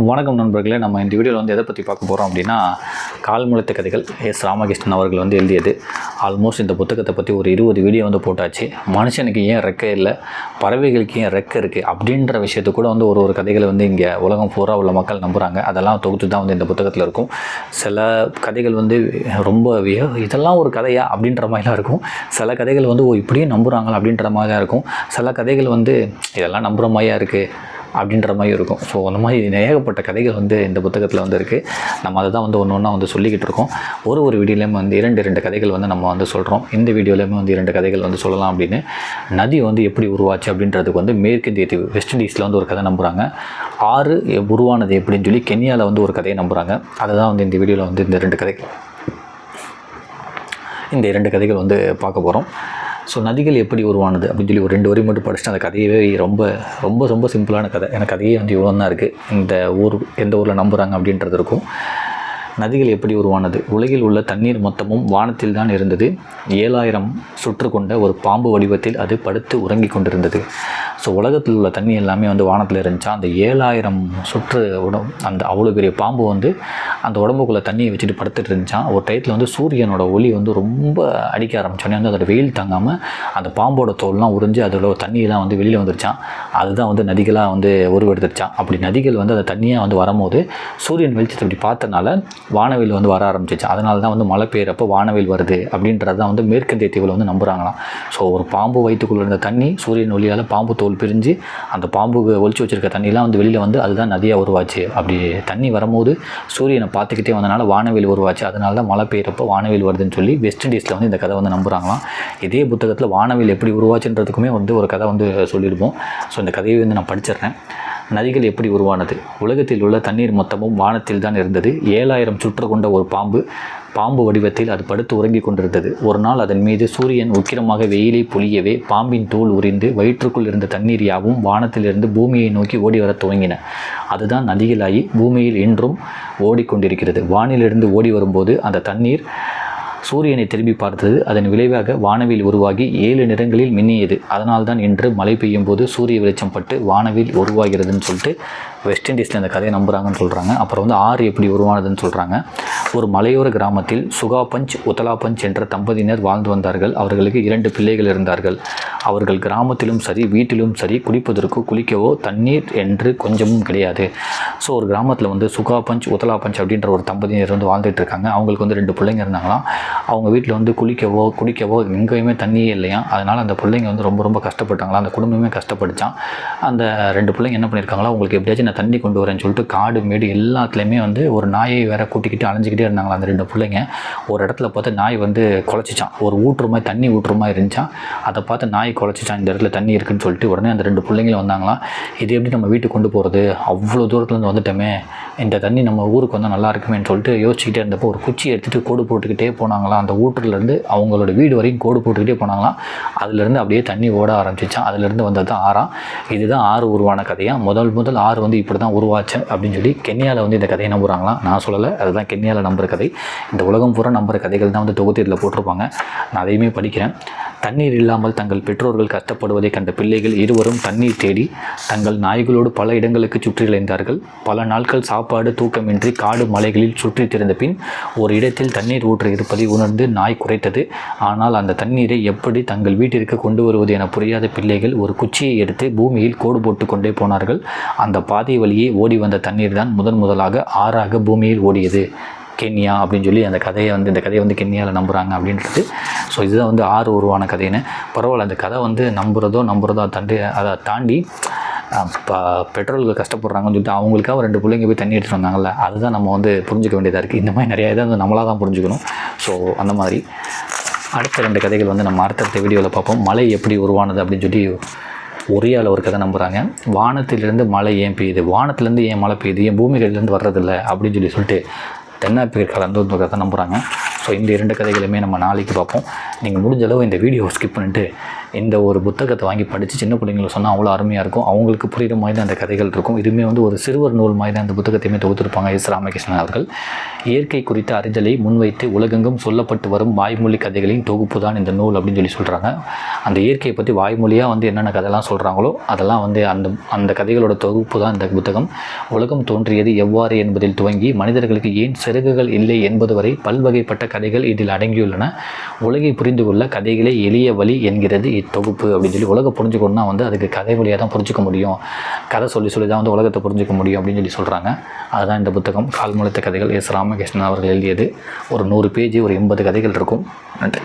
வணக்கம் நண்பர்களே நம்ம இந்த வீடியோவில் வந்து எதை பற்றி பார்க்க போகிறோம் அப்படின்னா கால்முளைத்த கதைகள். எஸ். ராமகிருஷ்ணன் அவர்கள் வந்து எழுதியது. ஆல்மோஸ்ட் இந்த புத்தகத்தை பற்றி ஒரு இருபது வீடியோ வந்து போட்டாச்சு. மனுஷனுக்கு ஏன் ரெக்கை இல்லை? பறவைகளுக்கு ஏன் ரெக்கை இருக்குது அப்படின்ற விஷயத்து கூட வந்து ஒரு ஒரு கதைகளை வந்து இங்கே உலகம் பூரா உள்ள மக்கள் நம்புகிறாங்க அதெல்லாம் தொகுத்து தான் வந்து இந்த புத்தகத்தில் இருக்கும். சில கதைகள் வந்து ரொம்ப இதெல்லாம் ஒரு கதையா? அப்படின்ற மாதிரிலாம் இருக்கும். சில கதைகள் வந்து ஓ இப்படியும் நம்புகிறாங்களா அப்படின்ற மாதிரி தான் இருக்கும். சில கதைகள் வந்து இதெல்லாம் நம்புகிற மாதிரியாக இருக்குது அப்படின்ற மாதிரி இருக்கும். ஸோ அந்த மாதிரி ஏகப்பட்ட கதைகள் வந்து இந்த புத்தகத்தில் வந்து இருக்குது நம்ம அதை தான் வந்து ஒன்று ஒன்றா வந்து சொல்லிக்கிட்டு இருக்கோம். ஒரு ஒரு வீடியோலையும் வந்து இரண்டு இரண்டு கதைகள் வந்து நம்ம வந்து சொல்கிறோம் இந்த வீடியோலையுமே வந்து இரண்டு கதைகள் வந்து சொல்லலாம் அப்படின்னு. நதி வந்து எப்படி உருவாச்சு அப்படின்றதுக்கு வந்து மேற்கிந்திய தீவு வெஸ்ட் இண்டீஸில் வந்து ஒரு கதை நம்புகிறாங்க ஆறு உருவானது எப்படின்னு சொல்லி கென்யாவில் வந்து ஒரு கதையை நம்புகிறாங்க அதை தான் வந்து இந்த வீடியோவில் வந்து இந்த ரெண்டு கதைகள் இந்த இரண்டு கதைகள் வந்து பார்க்க போகிறோம் ஸோ நதிகள் எப்படி உருவானது அப்படின்னு சொல்லி ஒரு ரெண்டு வரி மட்டும் படிச்சுட்டு அந்த கதையவே ரொம்ப ரொம்ப ரொம்ப சிம்பிளான கதை. எனக்கு கதையே வந்து இவ்வளோ தான் இருக்குது இந்த ஊர் எந்த ஊரில் நம்புகிறாங்க அப்படின்றது இருக்கும். நதிகள் எப்படி உருவானது? உலகில் உள்ள தண்ணீர் மொத்தமும் வானத்தில் தான் இருந்தது. ஏழாயிரம் சுற்று கொண்ட ஒரு பாம்பு வடிவத்தில் அது படுத்து உறங்கிக் கொண்டிருந்தது. ஸோ உலகத்தில் உள்ள தண்ணி எல்லாமே வந்து வானத்தில் இருந்துச்சா? அந்த ஏழாயிரம் சுற்று உடம் அந்த அவ்வளோ பெரிய பாம்பு வந்து அந்த உடம்புக்குள்ளே தண்ணியை வச்சுட்டு படுத்துட்டு இருந்துச்சான் ஒரு டயத்தில் வந்து சூரியனோட ஒளி வந்து ரொம்ப அடிக்க ஆரம்பிச்சோன்னே வந்து அதோட வெயில் தாங்காமல் அந்த பாம்போட தோல்லாம் உறிஞ்சு அதோட தண்ணியெல்லாம் வந்து வெளியில் வந்துருச்சான் அதுதான் வந்து நதிகளாக வந்து உருவெடுத்துருச்சான் அப்படி நதிகள் வந்து அந்த தண்ணியாக வந்து வரும்போது சூரியன் வெளிச்சத்தை அப்படி பார்த்தனால வானவில் வந்து வர ஆரம்பிச்சிச்சு. அதனால தான் வந்து மழை பெய்யுறப்போ வானவில் வருது அப்படின்றது தான் வந்து மேற்கந்திய தீவில் வந்து நம்புகிறாங்களாம் ஸோ ஒரு பாம்பு வயிற்றுக்குள்ள இருந்த தண்ணி சூரியன் ஒளியால் பாம்பு தோல் பிரிஞ்சு அந்த பாம்புக்கு ஒழிச்சு வச்சிருக்க தண்ணிலாம் வந்து வெளியில் வந்து அதுதான் நதியாக உருவாச்சு. அப்படி தண்ணி வரும்போது சூரியனை பார்த்துக்கிட்டே வந்தனால வானவில் உருவாச்சு. அதனால தான் மழை பெய்யறப்போ வானவில் வருதுன்னு சொல்லி வெஸ்ட் இண்டீஸில் வந்து இந்த கதை வந்து நம்புகிறாங்களாம் இதே புத்தகத்தில் வானவில் எப்படி உருவாச்சுன்றதுக்குமே வந்து ஒரு கதை வந்து சொல்லியிருப்போம். ஸோ இந்த கதையை வந்து நான் படிச்சிடுறேன். நதிகள் எப்படி உருவானது? உலகத்தில் உள்ள தண்ணீர் மொத்தமும் வானத்தில் தான் இருந்தது. ஏழாயிரம் சுற்று கொண்ட ஒரு பாம்பு பாம்பு வடிவத்தில் அது படுத்து உறங்கிக் கொண்டிருந்தது. ஒரு நாள் அதன் மீது சூரியன் உக்கிரமாக வெயிலை பொழியவே பாம்பின் தோல் உறிந்து வயிற்றுக்குள் இருந்த தண்ணீர் யாவும் வானத்திலிருந்து பூமியை நோக்கி ஓடி வரத் துவங்கின. அதுதான் நதிகளாகி பூமியில் இன்றும் ஓடிக்கொண்டிருக்கிறது. வானிலிருந்து ஓடி வரும்போது அந்த தண்ணீர் சூரியனை திரும்பி பார்த்தது. அதன் விளைவாக வானவில் உருவாகி ஏழு நிறங்களில் மின்னியது. அதனால்தான் இன்று மழை பெய்யும் போது சூரிய வெளிச்சம் பட்டு வானவில் உருவாகிறதுன்னு சொல்லிட்டு வெஸ்ட் இண்டீஸில் இந்த கதையை நம்புகிறாங்கன்னு சொல்கிறாங்க அப்புறம் வந்து ஆறு எப்படி உருவானதுன்னு சொல்கிறாங்க ஒரு மலையோர கிராமத்தில் சுகா பஞ்ச் உத்தலா பஞ்ச் என்ற தம்பதியினர் வாழ்ந்து வந்தார்கள். அவர்களுக்கு இரண்டு பிள்ளைகள் இருந்தார்கள். அவர்கள் கிராமத்திலும் சரி வீட்டிலும் சரி குடிப்பதற்கு குளிக்கவோ தண்ணீர் என்று கொஞ்சமும் கிடையாது. ஸோ ஒரு கிராமத்தில் வந்து சுகா பஞ்ச் உத்தலா பஞ்ச் அப்படின்ற ஒரு தம்பதியினர் வந்து வாழ்ந்துட்டு இருக்காங்க. அவங்களுக்கு வந்து ரெண்டு பிள்ளைங்க இருந்தாங்களாம். அவங்க வீட்டில் வந்து குளிக்கவோ குடிக்கவோ எங்கேயுமே தண்ணியே இல்லையா? அதனால் அந்த பிள்ளைங்க வந்து ரொம்ப ரொம்ப கஷ்டப்பட்டாங்களா அந்த குடும்பமே கஷ்டப்பட்டுச்சான் அந்த ரெண்டு பிள்ளைங்க என்ன பண்ணியிருக்காங்களா உங்களுக்கு எப்படியாச்சும் நான் தண்ணி கொண்டு வரேன்னு சொல்லிட்டு காடு மேடு எல்லாத்துலேயுமே வந்து ஒரு நாயை வேற கூட்டிக்கிட்டு அலைஞ்சிக்கிட்டே இருந்தாங்களா அந்த ரெண்டு பிள்ளைங்க. ஒரு இடத்துல பார்த்து நாய் வந்து குலைச்சிச்சான் ஒரு ஊற்று மாதிரி தண்ணி ஊற்று மாதிரி இருந்துச்சான் அதை பார்த்து நாய் குலைச்சிச்சான் இந்த இடத்துல தண்ணி இருக்குன்னு சொல்லிட்டு உடனே அந்த ரெண்டு பிள்ளைங்களும் வந்தாங்களாம். இது எப்படி நம்ம வீட்டுக்கு கொண்டு போகிறது அவ்வளோ தூரத்துலேருந்து வந்துட்டோமே. இந்த தண்ணி நம்ம ஊருக்கு வந்தால் நல்லா இருக்குமேன்னு சொல்லிட்டு யோசிச்சுக்கிட்டே இருந்தப்போ ஒரு குச்சி எடுத்துகிட்டு கோடு போட்டுக்கிட்டே போனாங்களாம். அந்த ஊற்றுலேருந்து அவங்களோட வீடு வரைக்கும் கோடு போட்டுக்கிட்டே போனாங்களாம். அதுலேருந்து அப்படியே தண்ணி ஓட ஆரம்பிச்சிச்சான் அதுலேருந்து வந்தது தான் ஆறாம். இதுதான் ஆறு உருவான கதையாக முதல் முதல் ஆறு வந்து இப்படி தான் உருவாச்சு அப்படின்னு சொல்லி கென்யாவில் வந்து இந்த கதையை நம்புகிறாங்களாம் நான் சொல்லலை அதுதான் கென்யாவில் நம்புகிற கதை. இந்த உலகம் பூரா நம்புகிற கதைகள் தான் வந்து தொகுத்து இதில் போட்டிருப்பாங்க. நான் அதையுமே படிக்கிறேன். தண்ணீர் இல்லாமல் தங்கள் பெற்றோர்கள் கஷ்டப்படுவதை கண்ட பிள்ளைகள் இருவரும் தண்ணீர் தேடி தங்கள் நாய்களோடு பல இடங்களுக்கு சுற்றி இழைந்தார்கள் பல நாட்கள் சாப்பாடு தூக்கமின்றி காடு மலைகளில் சுற்றித் திறந்த பின் ஒரு இடத்தில் தண்ணீர் ஊற்று இருப்பதை உணர்ந்து நாய் குறைத்தது ஆனால் அந்த தண்ணீரை எப்படி தங்கள் வீட்டிற்கு கொண்டு வருவது என புரியாத பிள்ளைகள் ஒரு குச்சியை எடுத்து பூமியில் கோடு போட்டு கொண்டே போனார்கள். அந்த பாதை வழியே ஓடி வந்த தண்ணீர் தான் முதன் முதலாக ஆறாக பூமியில் ஓடியது. கென்யா அப்படின்னு சொல்லி அந்த கதையை வந்து இந்த கதையை வந்து கென்யாவில் நம்புகிறாங்க அப்படின்றது. ஸோ இதுதான் வந்து ஆறு உருவான கதைன்னு. பரவாயில்ல அந்த கதை வந்து நம்புகிறதோ நம்புறதோ தாண்டி அதை தாண்டி இப்போ பெட்ரோலுக்கு கஷ்டப்படுறாங்கன்னு சொல்லிட்டு அவங்களுக்காக ரெண்டு பிள்ளைங்க போய் தண்ணி எடுத்துட்டு வந்தாங்கல்ல அதுதான் நம்ம வந்து புரிஞ்சுக்க வேண்டியதாக இருக்குது இந்த மாதிரி நிறையா இதை வந்து நம்மளாக தான் புரிஞ்சுக்கணும். ஸோ அந்த மாதிரி. அடுத்த ரெண்டு கதைகள் வந்து நம்ம அடுத்தடுத்த வீடியோவில் பார்ப்போம். மழை எப்படி உருவானது அப்படின்னு சொல்லி ஒரியாவில் ஒரு கதை நம்புகிறாங்க வானத்திலிருந்து மழை ஏன் பெய்யுது? வானத்திலேருந்து ஏன் மழை பெய்யுது? ஏன் பூமிகளிலேருந்து வர்றதில்ல? அப்படின்னு சொல்லி சொல்லிட்டு தென்னாப்பிரிக்காவில் வந்து ஒரு கதை நம்புகிறாங்க ஸோ இந்த இரண்டு கதைகளுமே நம்ம நாளைக்கு பார்ப்போம். நீங்கள் முடிஞ்ச அளவு இந்த வீடியோவை ஸ்கிப் பண்ணிட்டு இந்த ஒரு புத்தகத்தை வாங்கி படித்து சின்ன பிள்ளைங்களுக்கு சொன்னால் அவ்வளோ அருமையாக இருக்கும். அவங்களுக்கு புரிகிற மாதிரி தான் அந்த கதைகள் இருக்கும். இதுவுமே வந்து ஒரு சிறுவர் நூல் மாதிரி தான் அந்த புத்தகத்தையுமே தொகுத்திருப்பாங்க எஸ் ராமகிருஷ்ணன் அவர்கள். இயற்கை குறித்த அறிதலை முன்வைத்து உலகெங்கும் சொல்லப்பட்டு வரும் வாய்மொழி கதைகளின் தொகுப்பு தான் இந்த நூல் அப்படின்னு சொல்லி சொல்கிறாங்க அந்த இயற்கையை பற்றி வாய்மொழியாக வந்து என்னென்ன கதைலாம் சொல்கிறாங்களோ அதெல்லாம் வந்து அந்த அந்த கதைகளோட தொகுப்பு தான் இந்த புத்தகம். உலகம் தோன்றியது எவ்வாறு என்பதில் துவங்கி மனிதர்களுக்கு ஏன் சிறகுகள் இல்லை என்பது வரை பல்வகைப்பட்ட கதைகள் இதில் அடங்கியுள்ளன. உலகை புரிந்து கொள்ள கதைகளே எளிய வழி என்கிறது. தொகுப்பு அப்படின்னு சொல்லி உலகை புரிஞ்சுக்கணும்னா வந்து அதுக்கு கதை வழியாக தான் புரிஞ்சிக்க முடியும். கதை சொல்லி சொல்லி தான் வந்து உலகத்தை புரிஞ்சிக்க முடியும் அப்படின்னு சொல்லி சொல்கிறாங்க அதுதான் இந்த புத்தகம். கால்முளைத்த கதைகள் எஸ் ராமகிருஷ்ணன் அவர்கள் எழுதியது. ஒரு நூறு பேஜ் ஒரு எண்பது கதைகள் இருக்கும். நன்றி.